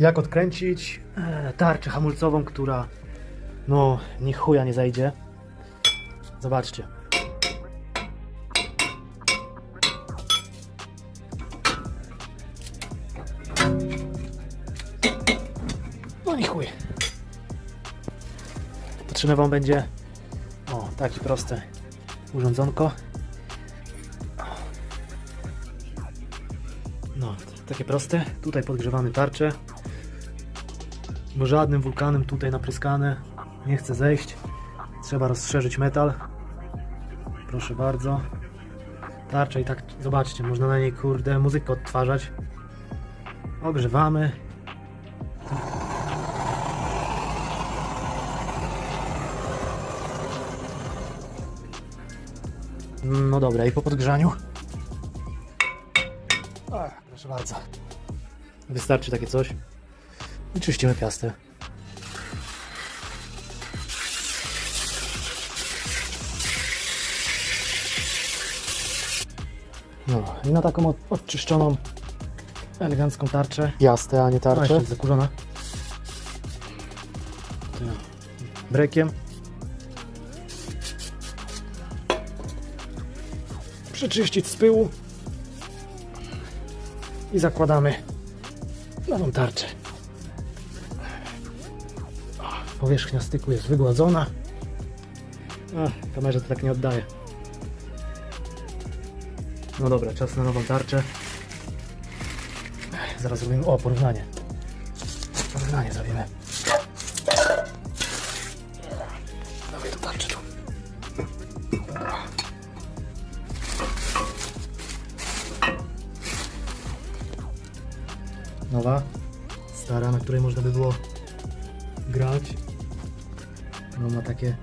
Jak odkręcić e, tarczę hamulcową, która no ni chuja nie zajdzie. Zobaczcie. No i chuj. Potrzebne będzie o, takie proste urządzonko. No, takie proste. Tutaj podgrzewamy tarczę. Bo żadnym wulkanem tutaj napryskane. Nie chce zejść. Trzeba rozszerzyć metal. Proszę bardzo. Tarcza i tak, zobaczcie, można na niej kurde muzykę odtwarzać. Ogrzewamy. No dobra, i po podgrzaniu. Ach, proszę bardzo. Wystarczy takie coś. I czyścimy piastę. No i na taką od, odczyszczoną, elegancką tarczę. Piastę, a nie tarczę. jeszcze jest zakurzona. Brekiem. Przeczyścić z pyłu. I zakładamy nową tarczę. Powierzchnia styku jest wygładzona. A, kamerze to tak nie oddaje. No dobra, czas na nową tarczę. Zaraz zrobimy. O, porównanie. Porównanie zrobimy. Dawaj tu tarczę tu. Nowa, stara, na której można by było grać. No ma takie